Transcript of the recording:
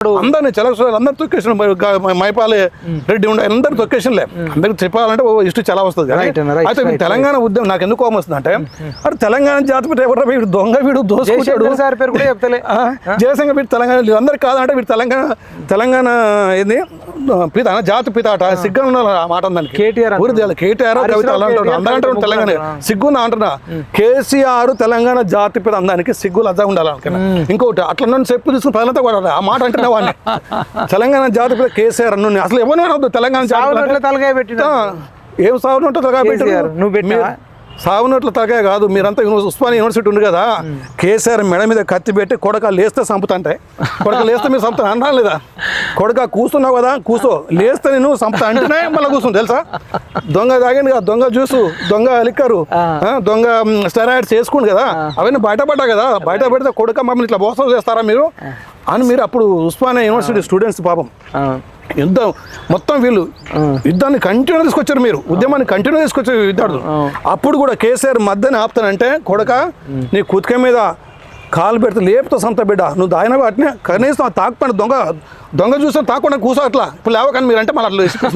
అందరిని చలవసరాలు అందరు తొక్కేసిన మైపాలి రెడ్డి ఉండే అందరు తొక్కేసినలే. అందరికి చెప్పాలంటే ఓ ఇష్ట చాలా వస్తుంది. అయితే తెలంగాణ ఉద్యమం నాకు ఎందుకు కోపం వస్తుంది అంటే అటు తెలంగాణ జాతి ఎవరు వీడు దొంగ వీడు దోసుకుంటాడు? జయశంకర్ సార్ పేరు కూడా చెప్తలే. ఆ, జయశంకర్ వీడు తెలంగాణ వీళ్ళందరూ కాదంటే వీడు తెలంగాణ తెలంగాణ ఏంది? పిత జాతి పిత అట సిగ్గు ఉండాలి మాట దానికి కేటీఆర్ ఊరి కేటీఆర్ కవిత అలా అంటాడు. అందరూ తెలంగాణ. సిగ్గుందా అంటున్నా. కేసీఆర్ తెలంగాణ జాతి పిత అందానికి సిగ్గు లజ్జా ఉండాలి అనుకున్నా ఇంకోటి అట్లా నన్ను చెప్పు తీసుకుని ప్రజలతో కూడా ఆ మాట అంటున్నా వాడిని. తెలంగాణ జాతి పిత కేసీఆర్ అన్ను అసలు అనవద్దు తెలంగాణ జాతి. తలకాయ పెట్టిన ఏం కేసీఆర్, పెట్టారు నువ్వు పెట్టినావా? సాగునట్లు తలకాయ కాదు. మీరంతా ఉస్మానియా యూనివర్సిటీ ఉంది కదా. కేసీఆర్ మెడ మీద కత్తి పెట్టి కొడక లేస్తే చంపుతాంటే. కొడక లేస్తే మీరు చంపుతాను అన్నా లేదా? కొడక కూస్తున్నావు కదా కూసో లేస్తే నేను చంపుతా అంటేనే మళ్ళీ కూర్చుని తెలుసా? దొంగ తాగింది కదా దొంగ జ్యూసు దొంగ లిక్కరు దొంగ స్టెరాయిడ్స్ చేసుకుండు కదా. అవన్నీ బయటపడ్డా కదా. బయట పెడితే కొడుక మమ్మల్ని ఇట్లా మోసం చేస్తారా మీరు? అని మీరు అప్పుడు ఉస్మానియా యూనివర్సిటీ స్టూడెంట్స్ పాపం. యుద్ధం మొత్తం వీళ్ళు యుద్ధాన్ని కంటిన్యూ తీసుకొచ్చారు మీరు. ఉద్యమాన్ని కంటిన్యూ తీసుకొచ్చారు విద్యార్థులు అప్పుడు కూడా కేసీఆర్ మధ్యని ఆపుతానంటే కొడక నీ కుతిక మీద కాలు పెడితే లేపుతా సంత బిడ్డ. నువ్వు దాయిన వాటిని కనీసం ఆ తాకపోయిన దొంగ దొంగ చూస్తే తాకుండా కూసో అట్లా. ఇప్పుడు లేవకని మీరు అంటే మళ్ళీ అట్లా